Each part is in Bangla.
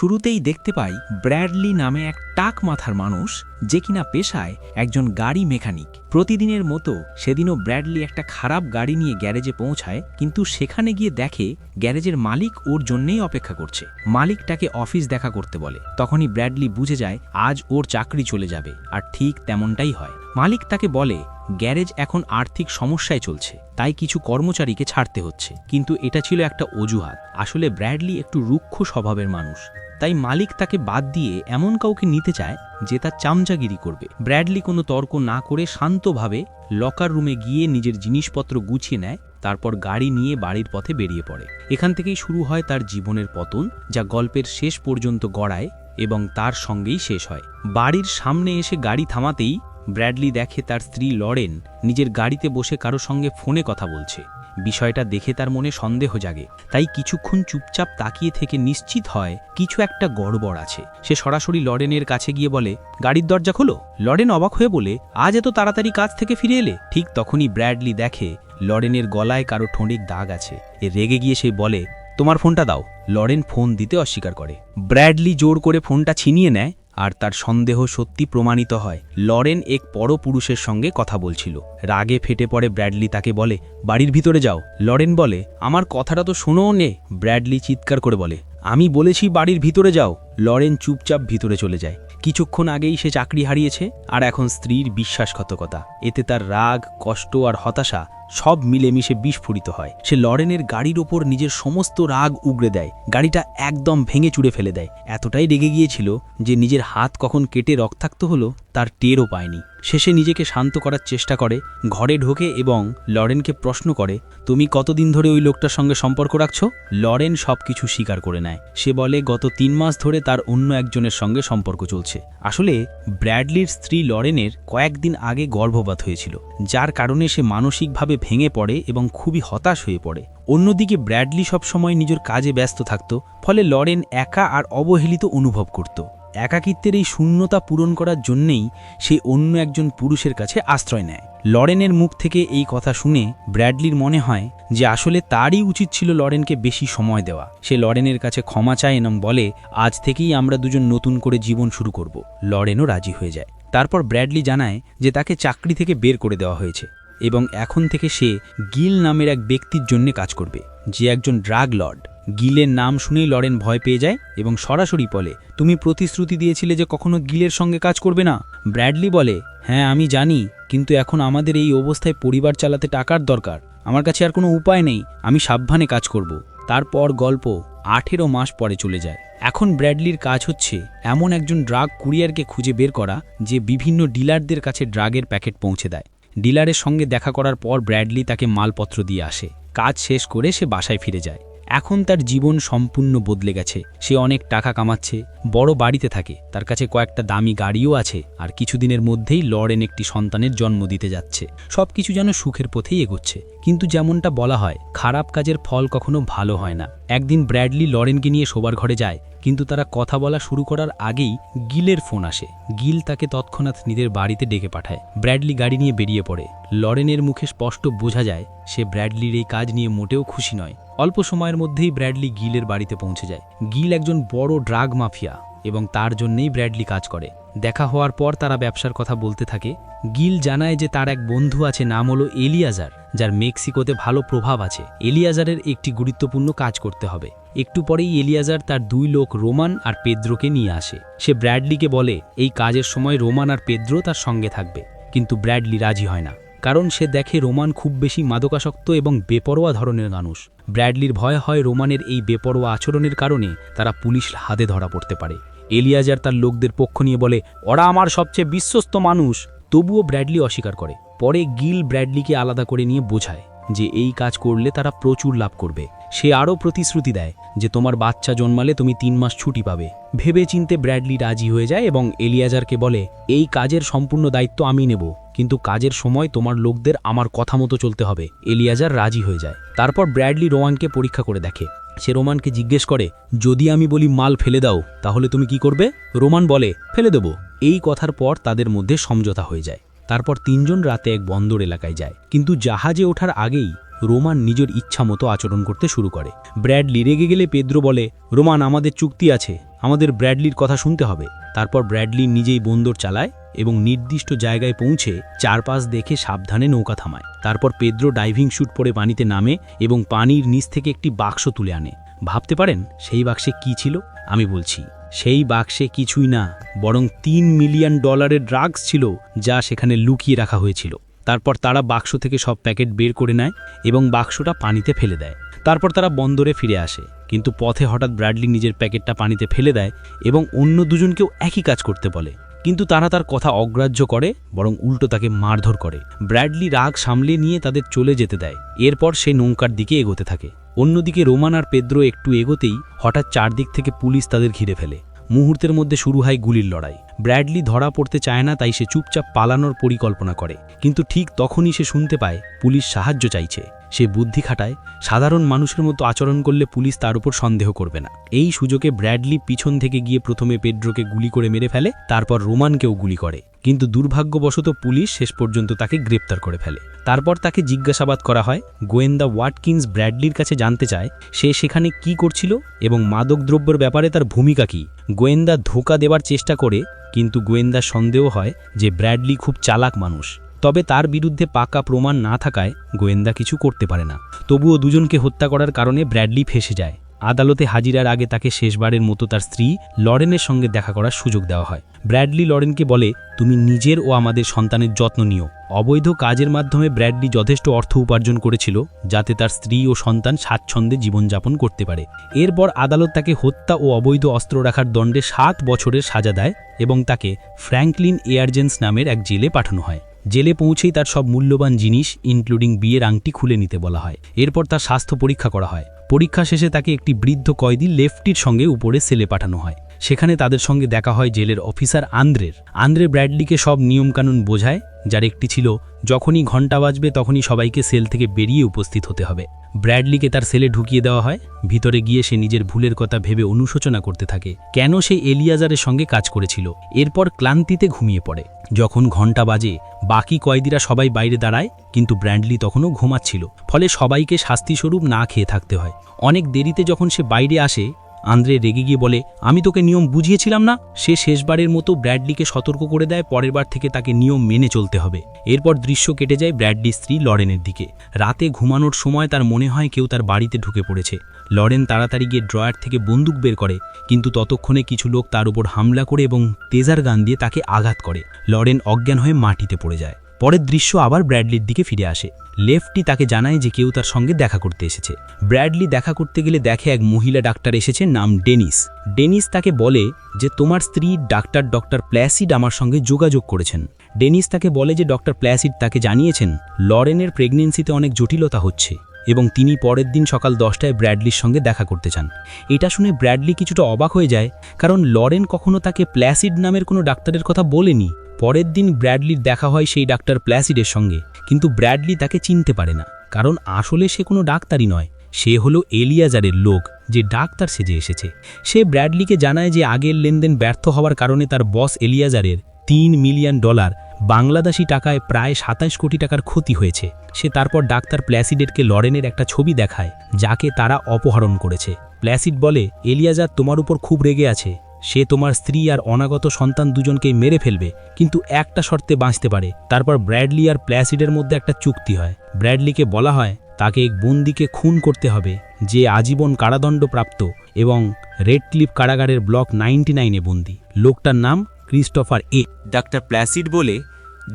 শুরুতেই দেখতে পাই ব্র্যাডলি নামে এক টাক মাথার মানুষ যে কিনা পেশায় একজন গাড়ি মেকানিক। প্রতিদিনের মতো সেদিনও ব্র্যাডলি একটা খারাপ গাড়ি নিয়ে গ্যারেজে পৌঁছায়, কিন্তু সেখানে গিয়ে দেখে গ্যারেজের মালিক ওর জন্যেই অপেক্ষা করছে। মালিক তাকে অফিস দেখা করতে বলে। তখনই ব্র্যাডলি বুঝে যায় আজ ওর চাকরি চলে যাবে, আর ঠিক তেমনটাই হয়। মালিক তাকে বলে, গ্যারেজ এখন আর্থিক সমস্যায় চলছে, তাই কিছু কর্মচারীকে ছাড়তে হচ্ছে। কিন্তু এটা ছিল একটা অজুহাত। আসলে ব্র্যাডলি একটু রুক্ষ স্বভাবের মানুষ। তাই মালিক তাকে বাদ দিয়ে এমন কাউকে নিতে চায় যে তার চামচাগিরি করবে। ব্র্যাডলি কোনো তর্ক না করে শান্তভাবে লকার রুমে গিয়ে নিজের জিনিসপত্র গুছিয়ে নেয়, তারপর গাড়ি নিয়ে বাড়ির পথে বেরিয়ে পড়ে। এখান থেকেই শুরু হয় তার জীবনের পতন, যা গল্পের শেষ পর্যন্ত গড়ায় এবং তার সঙ্গেই শেষ হয়। বাড়ির সামনে এসে গাড়ি থামাতেই ব্র্যাডলি দেখে তার স্ত্রী লরেন নিজের গাড়িতে বসে কারও সঙ্গে ফোনে কথা বলছে। বিষয়টা দেখে তার মনে সন্দেহ জাগে। তাই কিছুক্ষণ চুপচাপ তাকিয়ে থেকে নিশ্চিত হয়, কিছু একটা গড়বড় আছে। সে সরাসরি লরেনের কাছে গিয়ে বলে, গাড়ির দরজা খোলো। লরেন অবাক হয়ে বলে, আজ এত তাড়াতাড়ি কাজ থেকে ফিরে এলে? ঠিক তখনই ব্র্যাডলি দেখে, লরেনের গলায় কারও ঠোঁটিক দাগ আছে। এ রেগে গিয়ে সে বলে, তোমার ফোনটা দাও। লরেন ফোন দিতে অস্বীকার করে। ব্র্যাডলি জোর করে ফোনটা ছিনিয়ে নেয় আর তার সন্দেহ সত্যি প্রমাণিত হয়। লরেন এক পরপুরুষের সঙ্গে কথা বলছিল। রাগে ফেটে পড়ে ব্র্যাডলি তাকে বলে, বাড়ির ভিতরে যাও। লরেন বলে, আমার কথাটা তো শোনোও নে। ব্র্যাডলি চিৎকার করে বলে, আমি বলেছি বাড়ির ভিতরে যাও। লরেন চুপচাপ ভিতরে চলে যায়। কিছুক্ষণ আগেই সে চাকরি হারিয়েছে, আর এখন স্ত্রীর বিশ্বাসঘাতকতা। এতে তার রাগ, কষ্ট আর হতাশা সব মিলেমিশে বিস্ফোরিত হয়। সে লরেনের গাড়ির ওপর নিজের সমস্ত রাগ উগড়ে দেয়। গাড়িটা একদম ভেঙে চুড়ে ফেলে দেয়। এতটাই রেগে গিয়েছিল যে নিজের হাত কখন কেটে রক্তাক্ত হলো তার টেরও পায়নি। শেষে নিজেকে শান্ত করার চেষ্টা করে, ঘরে ঢোকে এবং লরেনকে প্রশ্ন করে, তুমি কতদিন ধরে ওই লোকটার সঙ্গে সম্পর্ক রাখছো? লরেন সবকিছু স্বীকার করে নেয়। সে বলে, গত তিন মাস ধরে তার অন্য একজনের সঙ্গে সম্পর্ক চলছে। আসলে, ব্র্যাডলির স্ত্রী লরেনের কয়েকদিন আগে গর্ভপাত হয়েছিল, যার কারণে সে মানসিকভাবে ভেঙে পড়ে এবং খুবই হতাশ হয়ে পড়ে। অন্যদিকে, ব্র্যাডলি সবসময় নিজের কাজে ব্যস্ত থাকত, ফলে লরেন একা আর অবহেলিত অনুভব করত। একাকিত্বের এই শূন্যতা পূরণ করার জন্যেই সে অন্য একজন পুরুষের কাছে আশ্রয় নেয়। লরেনের মুখ থেকে এই কথা শুনে ব্র্যাডলির মনে হয় যে আসলে তারই উচিত ছিল লরেনকে বেশি সময় দেওয়া। সে লরেনের কাছে ক্ষমা চায় এবং বলে, আজ থেকেই আমরা দুজন নতুন করে জীবন শুরু করব। লরেনও রাজি হয়ে যায়। তারপর ব্র্যাডলি জানায় যে তাকে চাকরি থেকে বের করে দেওয়া হয়েছে এবং এখন থেকে সে গিল নামের এক ব্যক্তির জন্য কাজ করবে, যে একজন ড্রাগ লর্ড। গিলের নাম শুনেই লরেন ভয় পেয়ে যায় এবং সরাসরি বলে, তুমি প্রতিশ্রুতি দিয়েছিলে যে কখনো গিলের সঙ্গে কাজ করবে না? ব্র্যাডলি বলে হ্যাঁ আমি জানি, কিন্তু এখন আমাদের এই অবস্থায় পরিবার চালাতে টাকার দরকার। আমার কাছে আর কোনো উপায় নেই, আমি সাবধানে কাজ করব। তারপর গল্প আঠেরো মাস পরে চলে যায়। এখন ব্র্যাডলির কাজ হচ্ছে এমন একজন ড্রাগ কুরিয়ারকে খুঁজে বের করা, যে বিভিন্ন ডিলারদের কাছে ড্রাগের প্যাকেট পৌঁছে দেয়। ডিলারের সঙ্গে দেখা করার পর ব্র্যাডলি তাকে মালপত্র দিয়ে আসে। কাজ শেষ করে সে বাসায় ফিরে যায়। এখন তার জীবন সম্পূর্ণ বদলে গেছে। সে অনেক টাকা কামাচ্ছে, বড় বাড়িতে থাকে, তার কাছে কয়েকটা দামি গাড়িও আছে আর কিছুদিনের মধ্যেই লরেন একটি সন্তানের জন্ম দিতে যাচ্ছে। সব কিছু যেন সুখের পথেই এগোচ্ছে, কিন্তু যেমনটা বলা হয়, খারাপ কাজের ফল কখনো ভালো হয় না। একদিন ব্র্যাডলি লরেনকে নিয়ে শোবার ঘরে যায় কিন্তু তারা কথা বলা শুরু করার আগেই গিলের ফোন আসে। গিল তাকে তৎক্ষণাৎ নিজের বাড়িতে ডেকে পাঠায়। ব্র্যাডলি গাড়ি নিয়ে বেরিয়ে পড়ে। লরেনের মুখে স্পষ্ট বোঝা যায়, সে ব্র্যাডলির এই কাজ নিয়ে মোটেও খুশি নয়। অল্প সময়ের মধ্যেই ব্র্যাডলি গিলের বাড়িতে পৌঁছে যায়। গিল একজন বড় ড্রাগ মাফিয়া। এবং তার জন্যেই ব্র্যাডলি কাজ করে। দেখা হওয়ার পর তারা ব্যবসার কথা বলতে থাকে। গিল জানায় যে তার এক বন্ধু আছে, নাম হলো এলিয়াজার, যার মেক্সিকোতে ভালো প্রভাব আছে। এলিয়াজারের একটি গুরুত্বপূর্ণ কাজ করতে হবে। একটু পরেই এলিয়াজার তার দুই লোক রোমান আর পেদ্রোকে নিয়ে আসে। সে ব্র্যাডলিকে বলে, এই কাজের সময় রোমান আর পেদ্রো তার সঙ্গে থাকবে। কিন্তু ব্র্যাডলি রাজি হয় না, কারণ সে দেখে রোমান খুব বেশি মাদকাসক্ত এবং বেপরোয়া ধরনের মানুষ। ব্র্যাডলির ভয় হয় রোমানের এই বেপরোয়া আচরণের কারণে তারা পুলিশ হাতে ধরা পড়তে পারে। এলিয়াজার তার লোকদের পক্ষ নিয়ে বলে, ওরা আমার সবচেয়ে বিশ্বস্ত মানুষ। তবুও ব্র্যাডলি অস্বীকার করে। পরে গিল ব্র্যাডলিকে আলাদা করে নিয়ে বোঝায় যে এই কাজ করলে তারা প্রচুর লাভ করবে। সে আরও প্রতিশ্রুতি দেয় যে, তোমার বাচ্চা জন্মালে তুমি তিন মাস ছুটি পাবে। ভেবে চিনতে ব্র্যাডলি রাজি হয়ে যায় এবং এলিয়াজারকে বলে, এই কাজের সম্পূর্ণ দায়িত্ব আমি নেব, কিন্তু কাজের সময় তোমার লোকদের আমার কথা মতো চলতে হবে। এলিয়াজার রাজি হয়ে যায়। তারপর ব্র্যাডলি রোয়ানকে পরীক্ষা করে দেখে। সে রোমানকে জিজ্ঞেস করে, যদি আমি বলি মাল ফেলে দাও, তাহলে তুমি কি করবে? রোমান বলে, ফেলে দেব। এই কথার পর তাদের মধ্যে সমঝোতা হয়ে যায়। তারপর তিনজন রাতে এক বন্দর এলাকায় যায়। কিন্তু জাহাজে ওঠার আগেই রোমান নিজের ইচ্ছা মতো আচরণ করতে শুরু করে। ব্র্যাডলি রেগে গেলে পেদ্রো বলে, রোমান, আমাদের চুক্তি আছে। আমাদের ব্র্যাডলির কথা শুনতে হবে। তারপর ব্র্যাডলি নিজেই বন্দর চালায় এবং নির্দিষ্ট জায়গায় পৌঁছে চারপাশ দেখে সাবধানে নৌকা থামায়। তারপর পেদ্রো ডাইভিং শ্যুট পরে পানিতে নামে এবং পানির নিচ থেকে একটি বাক্স তুলে আনে। ভাবতে পারেন, সেই বাক্সে কি ছিল? আমি বলছি, সেই বাক্সে কিছুই না, বরং তিন মিলিয়ন ডলারের ড্রাগস ছিল যা সেখানে লুকিয়ে রাখা হয়েছিল। তারপর তারা বাক্স থেকে সব প্যাকেট বের করে নেয় এবং বাক্সটা পানিতে ফেলে দেয়। তারপর তারা বন্দরে ফিরে আসে। কিন্তু পথে হঠাৎ ব্র্যাডলি নিজের প্যাকেটটা পানিতে ফেলে দেয় এবং অন্য দুজনকেও একই কাজ করতে বলে। কিন্তু তারা তার কথা অগ্রাহ্য করে, বরং উল্টো তাকে মারধর করে। ব্র্যাডলি রাগ সামলে নিয়ে তাদের চলে যেতে দেয়। এরপর সে নৌকার দিকে এগোতে থাকে। অন্যদিকে রোমান আর পেদ্রো একটু এগোতেই হঠাৎ চারদিক থেকে পুলিশ তাদের ঘিরে ফেলে। মুহূর্তের মধ্যে শুরু হয় গুলির লড়াই। ব্র্যাডলি ধরা পড়তে চায় না, তাই সে চুপচাপ পালানোর পরিকল্পনা করে। কিন্তু ঠিক তখনই সে শুনতে পায় পুলিশ সাহায্য চাইছে। সে বুদ্ধি খাটায়, সাধারণ মানুষের মতো আচরণ করলে পুলিশ তার উপর সন্দেহ করবে না। এই সুযোগে ব্র্যাডলি পিছন থেকে গিয়ে প্রথমে পেড্রোকে গুলি করে মেরে ফেলে, তারপর রোমানকেও গুলি করে। কিন্তু দুর্ভাগ্যবশত পুলিশ শেষ পর্যন্ত তাকে গ্রেপ্তার করে ফেলে। তারপর তাকে জিজ্ঞাসাবাদ করা হয়, গোয়েন্দা ওয়াটকিন্স ব্র্যাডলির কাছে জানতে চায়, সে সেখানে কি করছিল এবং মাদকদ্রব্যের ব্যাপারে তার ভূমিকা কি? গোয়েন্দা ধোকা দেবার চেষ্টা করে, কিন্তু গোয়েন্দা সন্দেহ হয় যে ব্র্যাডলি খুব চালাক মানুষ। তবে তার বিরুদ্ধে পাকা প্রমাণ না থাকায় গোয়েন্দা কিছু করতে পারে না। তবুও দুজনকে হত্যা করার কারণে ব্র্যাডলি ফেসে যায়। আদালতে হাজিরার আগে তাকে শেষবারের মতো তার স্ত্রী লরেনের সঙ্গে দেখা করার সুযোগ দেওয়া হয়। ব্র্যাডলি লরেনকে বলে, তুমি নিজের ও আমাদের সন্তানের যত্ন নিও। অবৈধ কাজের মাধ্যমে ব্র্যাডলি যথেষ্ট অর্থ উপার্জন করেছিল, যাতে তার স্ত্রী ও সন্তান স্বাচ্ছন্দ্যে জীবনযাপন করতে পারে। এরপর আদালত তাকে হত্যা ও অবৈধ অস্ত্র রাখার দণ্ডে সাত বছরের সাজা দেয় এবং তাকে ফ্র্যাঙ্কলিন এয়ারজেন্স নামের এক জেলে পাঠানো হয়। জেলে পৌঁছেই তার সব মূল্যবান জিনিস ইনক্লুডিং বিয়ের আংটি খুলে নিতে বলা হয়। এরপর তার স্বাস্থ্য পরীক্ষা করা হয়। পরীক্ষা শেষে তাকে একটি বৃদ্ধ কয়েদি লেফটির সঙ্গে উপরে সেলে পাঠানো হয়। সেখানে তাদের সঙ্গে দেখা হয় জেলের অফিসার আন্দ্রের। আন্দ্রে ব্র্যাডলিকে সব নিয়মকানুন বোঝায়, যার একটি ছিল, যখনই ঘণ্টা বাজবে, তখনই সবাইকে সেল থেকে বেরিয়ে উপস্থিত হতে হবে। ব্র্যাডলিকে তার সেলে ঢুকিয়ে দেওয়া হয়। ভিতরে গিয়ে সে নিজের ভুলের কথা ভেবে অনুশোচনা করতে থাকে। কেন সে এলিয়াজারের সঙ্গে কাজ করেছিল? এরপর ক্লান্তিতে ঘুমিয়ে পড়ে। যখন ঘণ্টা বাজে, বাকি কয়েদিরা সবাই বাইরে দাঁড়ায়, কিন্তু ব্র্যান্ডলি তখনও ঘুমাচ্ছিল। ফলে সবাইকে শাস্তিস্বরূপ না খেয়ে থাকতে হয়। অনেক দেরিতে যখন সে বাইরে আসে আন্দ্রে রেগে গিয়ে বলে, আমি তোকে নিয়ম বুঝিয়েছিলাম না? সে শেষবারের মতো ব্র্যাডলিকে সতর্ক করে দেয়, পরের বার থেকে তাকে নিয়ম মেনে চলতে হবে। এরপর দৃশ্য কেটে যায় ব্র্যাডলি স্ত্রী লরেনের দিকে। রাতে ঘুমানোর সময় তার মনে হয় কেউ তার বাড়িতে ঢুকে পড়েছে। লরেন তাড়াতাড়ি গিয়ে ড্রয়ার থেকে বন্দুক বের করে, কিন্তু ততক্ষণে কিছু লোক তার উপর হামলা করে এবং তেজার গান দিয়ে তাকে আঘাত করে। লরেন অজ্ঞান হয়ে মাটিতে পড়ে যায়। পরের দৃশ্য আবার ব্র্যাডলির দিকে ফিরে আসে। লেফটি তাকে জানায় যে কেউ তার সঙ্গে দেখা করতে এসেছে। ব্র্যাডলি দেখা করতে গেলে দেখে এক মহিলা ডাক্তার এসেছে নাম ডেনিস। ডেনিস তাকে বলে যে, তোমার স্ত্রী ডাক্তার ডক্টর প্ল্যাসিড আমার সঙ্গে যোগাযোগ করেছেন। ডেনিস তাকে বলে যে, ডক্টর প্ল্যাসিড তাকে জানিয়েছেন, লরেনের প্রেগনেন্সিতে অনেক জটিলতা হচ্ছে এবং তিনি পরের দিন সকাল দশটায় ব্র্যাডলির সঙ্গে দেখা করতে চান। এটা শুনে ব্র্যাডলি কিছুটা অবাক হয়ে যায়, কারণ লরেন কখনো তাকে প্ল্যাসিড নামের কোনো ডাক্তারের কথা বলেনি। পরের দিন ব্র্যাডলির দেখা হয় সেই ডাক্তার প্ল্যাসিডের সঙ্গে। কিন্তু ব্র্যাডলি তাকে চিনতে পারে না, কারণ আসলে সে কোনো ডাক্তারই নয়। সে হলো এলিয়াজারের লোক, যে ডাক্তার সেজে এসেছে। সে ব্র্যাডলিকে জানায় যে আগের লেনদেন ব্যর্থ হওয়ার কারণে তার বস এলিয়াজারের তিন মিলিয়ন ডলার বাংলাদেশি টাকায় প্রায় সাতাশ কোটি টাকার ক্ষতি হয়েছে। সে তারপর ডাক্তার প্ল্যাসিডেরকে লরেনের একটা ছবি দেখায়, যাকে তারা অপহরণ করেছে। প্ল্যাসিড বলে, এলিয়াজার তোমার উপর খুব রেগে আছে। সে তোমার স্ত্রী আর অনাগত সন্তান দুজনকেই মেরে ফেলবে, কিন্তু একটা শর্তে বাঁচতে পারে। তারপর ব্র্যাডলি আর প্ল্যাসিডের মধ্যে একটা চুক্তি হয়। ব্র্যাডলিকে বলা হয়, তাকে এক বন্দিকে খুন করতে হবে, যে আজীবন কারাদণ্ড প্রাপ্ত এবং রেড ক্লিপ কারাগারের ব্লক নাইনটি নাইনে বন্দি। লোকটার নাম ক্রিস্টোফার এ। ডাক্তার প্ল্যাসিড বলে,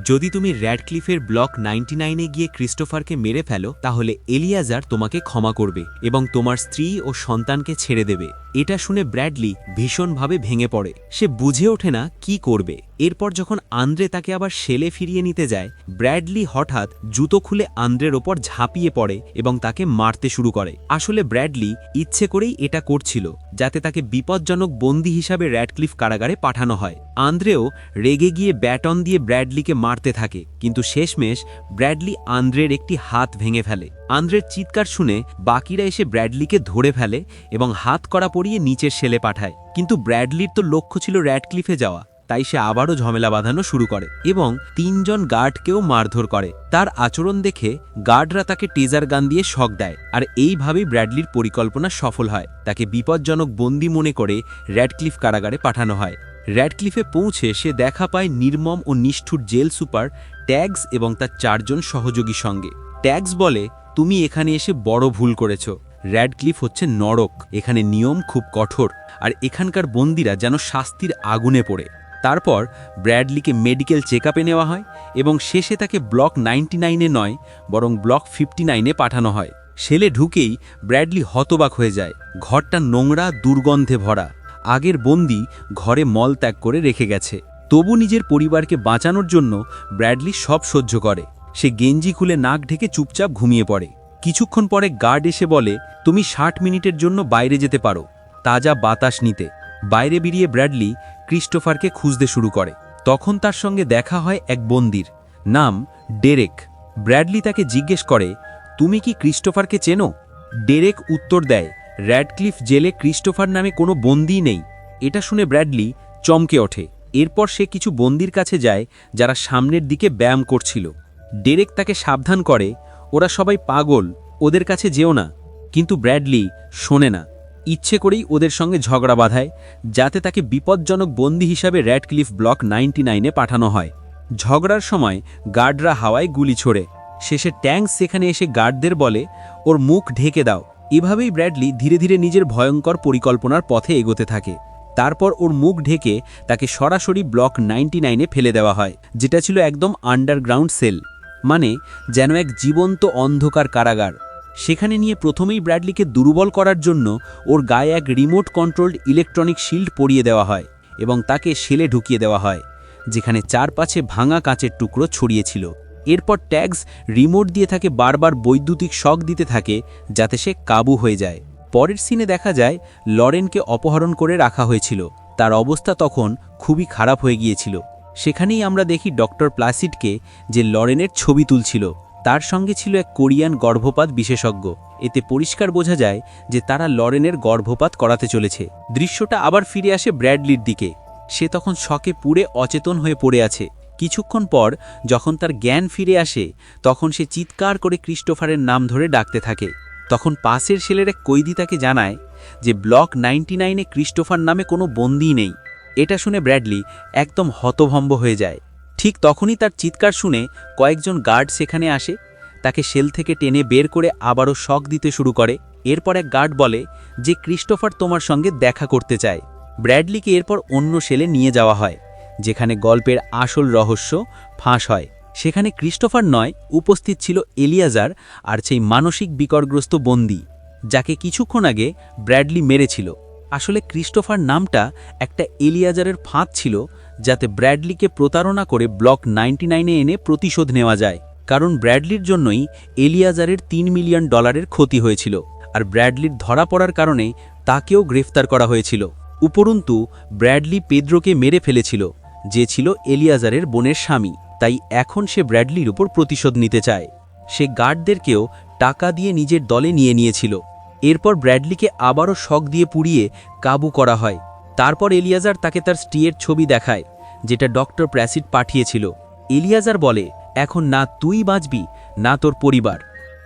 যদি তুমি র্যাডক্লিফের ব্লক নাইনটি নাইনে গিয়ে ক্রিস্টোফারকে মেরে ফেলো, তাহলে এলিয়াজার তোমাকে ক্ষমা করবে এবং তোমার স্ত্রী ও সন্তানকে ছেড়ে দেবে। এটা শুনে ব্র্যাডলি ভীষণভাবে ভেঙে পড়ে। সে বুঝে ওঠে না কি করবে। এরপর যখন আন্দ্রে তাকে আবার সেলে ফিরিয়ে নিতে যায়, ব্র্যাডলি হঠাৎ জুতো খুলে আন্দ্রের ওপর ঝাঁপিয়ে পড়ে এবং তাকে মারতে শুরু করে। আসলে ব্র্যাডলি ইচ্ছে করেই এটা করছিল, যাতে তাকে বিপজ্জনক বন্দী হিসাবে র্যাডক্লিফ কারাগারে পাঠানো হয়। আন্দ্রেও রেগে গিয়ে ব্যাটন দিয়ে ব্র্যাডলিকে মারতে থাকে, কিন্তু শেষমেশ ব্র্যাডলি আন্দ্রের একটি হাত ভেঙে ফেলে। আন্দ্রের চিৎকার শুনে বাকিরা এসে ব্র্যাডলিকে ধরে ফেলে এবং হাত করা পরিয়ে নিচের সেলে পাঠায়। কিন্তু ব্র্যাডলির তো লক্ষ্য ছিল র্যাডক্লিফে যাওয়া, তাই সে আবারও ঝামেলা বাঁধানো শুরু করে এবং তিনজন গার্ডকেও মারধর করে। তার আচরণ দেখে গার্ডরা তাকে টেজার গান দিয়ে শক দেয়, আর এইভাবেই ব্র্যাডলির পরিকল্পনা সফল হয়। তাকে বিপজ্জনক বন্দি মনে করে র্যাডক্লিফ কারাগারে পাঠানো হয়। র্যাডক্লিফে পৌঁছে সে দেখা পায় নির্মম ও নিষ্ঠুর জেল সুপার ট্যাগস এবং তার চারজন সহযোগী সঙ্গে। ট্যাগস বলে তুমি এখানে এসে বড় ভুল করেছ। র্যাডক্লিফ হচ্ছে নরক, এখানে নিয়ম খুব কঠোর, আর এখানকার বন্দিরা যেন শাস্তির আগুনে পড়ে। তারপর ব্র্যাডলিকে মেডিকেল চেক নেওয়া হয় এবং শেষে তাকে ব্লক নাইনটি নাইনে নয়, বরং ব্লক ফিফটি নাইনে পাঠানো হয়। সেলে ঢুকেই ব্র্যাডলি হতবাক হয়ে যায়, ঘরটা নোংরা, দুর্গন্ধে ভরা। আগের বন্দি ঘরে মল ত্যাগ করে রেখে গেছে। তবু নিজের পরিবারকে বাঁচানোর জন্য ব্র্যাডলি সব সহ্য করে। সে গেঞ্জি খুলে নাক ঢেকে চুপচাপ ঘুমিয়ে পড়ে। কিছুক্ষণ পরে গার্ড এসে বলে, তুমি ষাট মিনিটের জন্য বাইরে যেতে পারো। তাজা বাতাস নিতে। বাইরে বেরিয়ে ব্র্যাডলি ক্রিস্টোফারকে খুঁজতে শুরু করে। তখন তার সঙ্গে দেখা হয় এক বন্দির, নাম ডেরেক। ব্র্যাডলি তাকে জিজ্ঞেস করে, তুমি কি ক্রিস্টোফারকে চেনো? ডেরেক উত্তর দেয়, র্যাডক্লিফ জেলে ক্রিস্টোফার নামে কোনো বন্দি নেই। এটা শুনে ব্র্যাডলি চমকে ওঠে। এরপর সে কিছু বন্দির কাছে যায়, যারা সামনের দিকে ব্যায়াম করছিল। ডেরেক তাকে সাবধান করে, ওরা সবাই পাগল, ওদের কাছে যেও না। কিন্তু ব্র্যাডলি শোনে না। ইচ্ছে করেই ওদের সঙ্গে ঝগড়া বাঁধায়, যাতে তাকে বিপজ্জনক বন্দি হিসাবে র্যাডক্লিফ ব্লক নাইনটি নাইনে পাঠানো হয়। ঝগড়ার সময় গার্ডরা হাওয়ায় গুলি ছোড়ে। শেষে ট্যাঙ্ক সেখানে এসে গার্ডদের বলে, ওর মুখ ঢেকে দাও। এভাবেই ব্র্যাডলি ধীরে ধীরে নিজের ভয়ঙ্কর পরিকল্পনার পথে এগোতে থাকে। তারপর ওর মুখ ঢেকে তাকে সরাসরি ব্লক নাইনটি নাইনে ফেলে দেওয়া হয়, যেটা ছিল একদম আন্ডারগ্রাউন্ড সেল। মানে যেন এক জীবন্ত অন্ধকার কারাগার। সেখানে নিয়ে প্রথমেই ব্র্যাডলিকে দুর্বল করার জন্য ওর গায়ে এক রিমোট কন্ট্রোলড ইলেকট্রনিক শিল্ড পরিয়ে দেওয়া হয় এবং তাকে সেলে ঢুকিয়ে দেওয়া হয়, যেখানে চারপাশে ভাঙা কাঁচের টুকরো ছড়িয়েছিল এরপর ট্যাগস রিমোট দিয়ে তাকে বারবার বৈদ্যুতিক শক দিতে থাকে যাতে সে কাবু হয়ে যায়। পরের সিনে দেখা যায়, লরেনকে অপহরণ করে রাখা হয়েছিল। তার অবস্থা তখন খুবই খারাপ হয়ে গিয়েছিল। সেখানেই আমরা দেখি ডক্টর প্লাসিডকে যে লরেনের ছবি তুলছিল, তার সঙ্গে ছিল এক কোরিয়ান গর্ভপাত বিশেষজ্ঞ। এতে পরিষ্কার বোঝা যায় যে তারা লরেনের গর্ভপাত করাতে চলেছে। দৃশ্যটা আবার ফিরে আসে ব্র্যাডলির দিকে। সে তখন শকে পুড়ে অচেতন হয়ে পড়ে আছে। কিছুক্ষণ পর যখন তার জ্ঞান ফিরে আসে, তখন সে চিৎকার করে ক্রিস্টোফারের নাম ধরে ডাকতে থাকে। তখন পাশের ছেলের এক কৈদি তাকে জানায় যে ব্লক নাইনটি নাইনে ক্রিস্টোফার নামে কোনো বন্দি নেই। এটা শুনে ব্র্যাডলি একদম হতভম্ব হয়ে যায়। ঠিক তখনই তার চিৎকার শুনে কয়েকজন গার্ড সেখানে আসে। তাকে সেল থেকে টেনে বের করে আবারও শক দিতে শুরু করে। এরপর এক গার্ড বলে যে, ক্রিস্টোফার তোমার সঙ্গে দেখা করতে চায়। ব্র্যাডলিকে এরপর অন্য সেলে নিয়ে যাওয়া হয়, যেখানে গল্পের আসল রহস্য ফাঁস হয়। সেখানে ক্রিস্টোফার নয়, উপস্থিত ছিল এলিয়াজার আর সেই মানসিক বিকরগ্রস্ত বন্দি, যাকে কিছুক্ষণ আগে ব্র্যাডলি মেরেছিল। আসলে ক্রিস্টোফার নামটা একটা এলিয়াজারের ফাঁদ ছিল যাতে ব্র্যাডলিকে প্রতারণা করে ব্লক নাইনটি নাইনে এনে প্রতিশোধ নেওয়া যায়। কারণ ব্র্যাডলির জন্যই এলিয়াজারের তিন মিলিয়ন ডলারের ক্ষতি হয়েছিল, আর ব্র্যাডলির ধরা পড়ার কারণে তাকেও গ্রেফতার করা হয়েছিল। উপরন্তু, ব্র্যাডলি পেদ্রোকে মেরে ফেলেছিল, যে ছিল এলিয়াজারের বোনের স্বামী, তাই এখন সে ব্র্যাডলির উপর প্রতিশোধ নিতে চায়। সে গার্ডদেরকেও টাকা দিয়ে নিজের দলে নিয়ে নিয়েছিল। এরপর ব্র্যাডলিকে আবারও শক দিয়ে পুড়িয়ে কাবু করা হয়। তারপর এলিয়াজার তাকে তার স্ত্রীর ছবি দেখায়, যেটা ডক্টর প্র্যাসিড পাঠিয়েছিল। এলিয়াজার বলে, এখন না তুই বাঁচবি, না তোর পরিবার।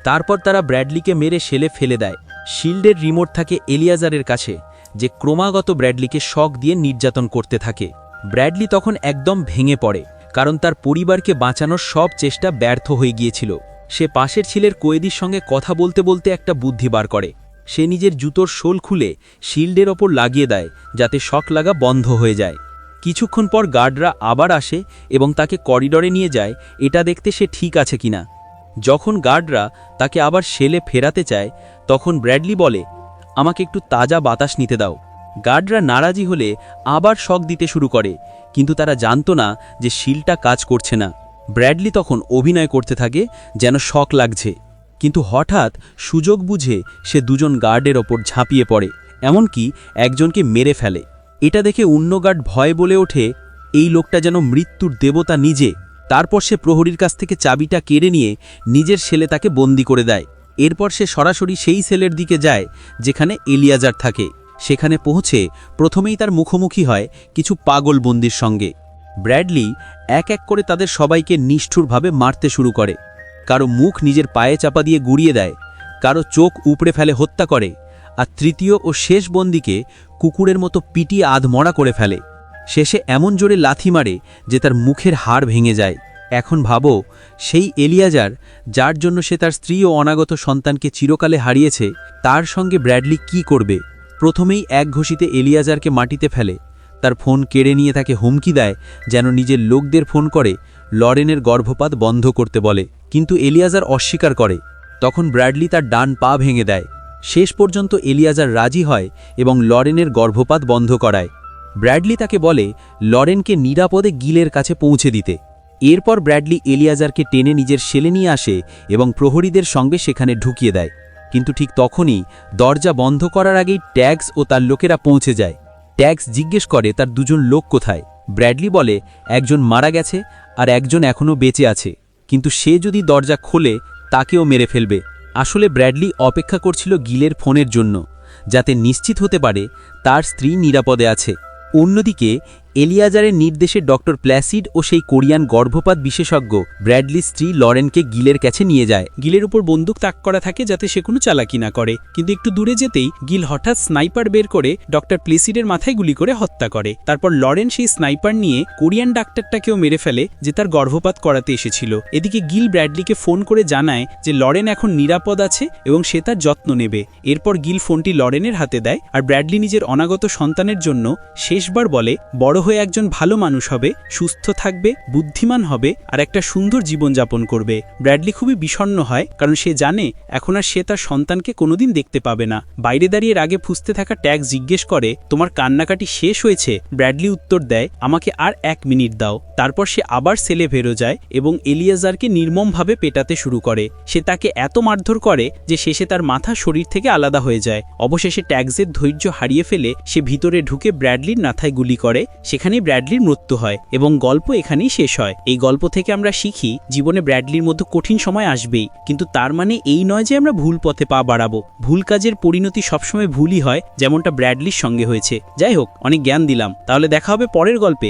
তারপর তারা ব্র্যাডলিকে মেরে সেলে ফেলে দেয়। শিল্ডের রিমোট থাকে এলিয়াজারের কাছে, যে ক্রমাগত ব্র্যাডলিকে শক দিয়ে নির্যাতন করতে থাকে। ব্র্যাডলি তখন একদম ভেঙে পড়ে, কারণ তার পরিবারকে বাঁচানোর সব চেষ্টা ব্যর্থ হয়ে গিয়েছিল। সে পাশের ছেলের কয়েদির সঙ্গে কথা বলতে বলতে একটা বুদ্ধি বার করে। সে নিজের জুতোর শোল খুলে শিল্ডের ওপর লাগিয়ে দেয়, যাতে শক লাগা বন্ধ হয়ে যায়। কিছুক্ষণ পর গার্ডরা আবার আসে এবং তাকে করিডরে নিয়ে যায়, এটা দেখতে সে ঠিক আছে কিনা। যখন গার্ডরা তাকে আবার সেলে ফেরাতে চায়, তখন ব্র্যাডলি বলে, আমাকে একটু তাজা বাতাস নিতে দাও। গার্ডরা নারাজি হলে আবার শক দিতে শুরু করে, কিন্তু তারা জানতো না যে শিলটা কাজ করছে না। ব্র্যাডলি তখন অভিনয় করতে থাকে, যেন শক লাগছে। কিন্তু হঠাৎ সুযোগ বুঝে সে দুজন গার্ডের ওপর ঝাঁপিয়ে পড়ে, এমনকি একজনকে মেরে ফেলে। এটা দেখে অন্য গার্ড ভয় বলে ওঠে, এই লোকটা যেন মৃত্যুর দেবতা নিজে। তারপর সে প্রহরীর কাছ থেকে চাবিটা কেড়ে নিয়ে নিজের ছেলে তাকে বন্দি করে দেয়। এরপর সে সরাসরি সেই সেলের দিকে যায়, যেখানে এলিয়াজার থাকে। সেখানে পৌঁছে প্রথমেই তার মুখোমুখি হয় কিছু পাগল বন্দির সঙ্গে। ব্র্যাডলি এক এক করে তাদের সবাইকে নিষ্ঠুরভাবে মারতে শুরু করে। কারও মুখ নিজের পায়ে চাপা দিয়ে গুড়িয়ে দেয়, কারও চোখ উপড়ে ফেলে হত্যা করে, আর তৃতীয় ও শেষ বন্দিকে কুকুরের মতো পিটিয়ে আধমরা করে ফেলে। শেষে এমন জোরে লাথি মারে যে তার মুখের হাড় ভেঙে যায়। এখন ভাবো, সেই এলিয়াজার যার জন্য সে তার স্ত্রী ও অনাগত সন্তানকে চিরকালে হারিয়েছে, তার সঙ্গে ব্র্যাডলি কি করবে? প্রথমেই এক ঘষিতে এলিয়াজারকে মাটিতে ফেলে, তার ফোন কেড়ে নিয়ে তাকে হুমকি দেয় যেন নিজের লোকদের ফোন করে লরেনের গর্ভপাত বন্ধ করতে বলে। কিন্তু এলিয়াজার অস্বীকার করে। তখন ব্র্যাডলি তার ডান পা ভেঙে দেয়। শেষ পর্যন্ত এলিয়াজার রাজি হয় এবং লরেনের গর্ভপাত বন্ধ করায়। ব্র্যাডলি তাকে বলে, লরেনকে নিরাপদে গিলের কাছে পৌঁছে দিতে। এরপর ব্র্যাডলি এলিয়াজারকে টেনে নিজের সেলে নিয়ে আসে এবং প্রহরীদের সঙ্গে সেখানে ঢুকিয়ে দেয়। কিন্তু ঠিক তখনই দরজা বন্ধ করার আগেই ট্যাক্স ও তার লোকেরা পৌঁছে যায়। ট্যাক্স জিজ্ঞেস করে, তার দুজন লোক কোথায়? ব্র্যাডলি বলে, একজন মারা গেছে আর একজন এখনও বেঁচে আছে। কিন্তু সে যদি দরজা খোলে, তাকেও মেরে ফেলবে। আসলে ব্র্যাডলি অপেক্ষা করছিল গিলের ফোনের জন্য, যাতে নিশ্চিত হতে পারে তার স্ত্রী নিরাপদে আছে। অন্যদিকে এলিয়াজারের নির্দেশে ডক্টর প্ল্যাসিড ও সেই কোরিয়ান গর্ভপাত বিশেষজ্ঞ ব্র্যাডলি স্ত্রী লরেনকে গিলের কাছে নিয়ে যায়। গিলের উপর বন্দুক তাক করা থাকে যাতে সে কোনো চালাকি না করে। কিন্তু একটু দূরে যেতেই গিল হঠাৎ স্নাইপার বের করে ডক্টর প্লেসিডের মাথায় গুলি করে হত্যা করে। তারপর লরেন সেই স্নাইপার নিয়ে কোরিয়ান ডাক্তারটাকেও মেরে ফেলে যে তার গর্ভপাত করাতে এসেছিল। এদিকে গিল ব্র্যাডলিকে ফোন করে জানায় যে লরেন এখন নিরাপদ আছে এবং সে তার যত্ন নেবে। এরপর গিল ফোনটি লরেনের হাতে দেয় আর ব্র্যাডলি নিজের অনাগত সন্তানের জন্য শেষবার বলে, বড় হয়ে একজন ভালো মানুষ হবে, সুস্থ থাকবে, বুদ্ধিমান হবে আর একটা সুন্দর জীবনযাপন করবে। ব্র্যাডলি খুবই বিষণ্ণ হয়, কারণ সে জানে এখন আর সে তার সন্তানকে কোনোদিন দেখতে পাবে না। বাইরে দাঁড়িয়ে আগে ফুসতে থাকা ট্যাগ জিজ্ঞেস করে, তোমার কান্নাকাটি শেষ হয়েছে? ব্র্যাডলি উত্তর দেয়, আমাকে আর এক মিনিট দাও। তারপর সে আবার সেলে ভেরো যায় এবং এলিয়াজারকে নির্মমভাবে পেটাতে শুরু করে। সে তাকে এত মারধর করে যে শেষে তার মাথা শরীর থেকে আলাদা হয়ে যায়। অবশেষে ট্যাক্সের ধৈর্য হারিয়ে ফেলে সে ভিতরে ঢুকে ব্র্যাডলির মাথায় গুলি করে। সেখানেই ব্র্যাডলির মৃত্যু হয় এবং গল্প এখানেই শেষ হয়। এই গল্প থেকে আমরা শিখি, জীবনে ব্র্যাডলির মধ্যে কঠিন সময় আসবেই, কিন্তু তার মানে এই নয় যে আমরা ভুল পথে পা বাড়াবো। ভুল কাজের পরিণতি সবসময় ভুলই হয়, যেমনটা ব্র্যাডলির সঙ্গে হয়েছে। যাই হোক, অনেক জ্ঞান দিলাম। তাহলে দেখা হবে পরের গল্পে।